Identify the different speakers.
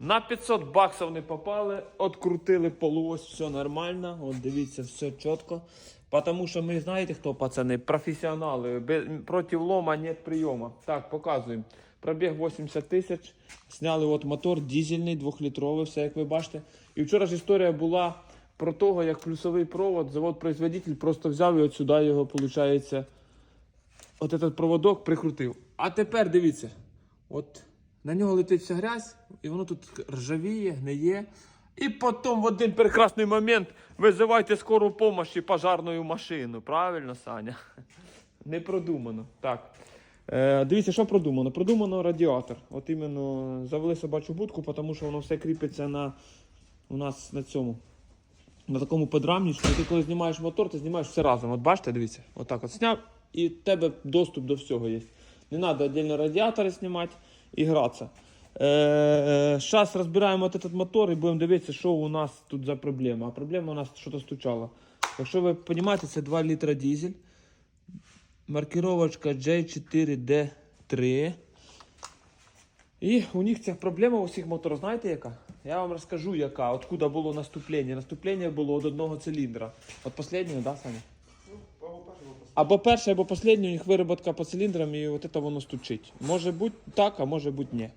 Speaker 1: На 500 баксів не попали, открутили полуось, все нормально. От дивіться, все чітко. Потому що ми знаєте, хто пацани, професіонали. Проти лома нет прийому. Так, показуємо. Пробіг 80 тисяч. Сняли от мотор дизельний, двохлітровий, все як ви бачите. І вчора ж історія була про того, як плюсовий провод, завод-производитель просто взяв і от сюди його, виходить, от этот проводок прикрутив. А тепер дивіться, от на нього летить вся грязь, і воно тут ржавіє, гниє. І потім в один прекрасний момент визивайте скору допомогу і пожарну машину. Правильно, Саня? Не продумано. Так. Е, дивіться, що продумано? Продумано радіатор. От іменно завели собачу будку, тому що воно все кріпиться на у нас на цьому. На такому подрамничку. І ти коли знімаєш мотор, ти знімаєш все разом. От бачите, дивіться, отак от зняв, і в тебе доступ до всього є. Не треба віддільно радіатори знімати і гратися. Зараз розбираємо от мотор і будемо дивитися, що у нас тут за проблема. А проблема у нас щось стучало. Якщо ви розумієте, це 2 літра дизель. Маркировочка J4D3. І у них ця проблема у всіх моторів, знаєте яка? Я вам розкажу, яка, откуда було наступлення. Наступлення було від одного циліндра. От останнього, да, Саня? Або перше, або останнє, у них вироботка по циліндрам, і от це воно стучить. Може бути так, а може бути ні.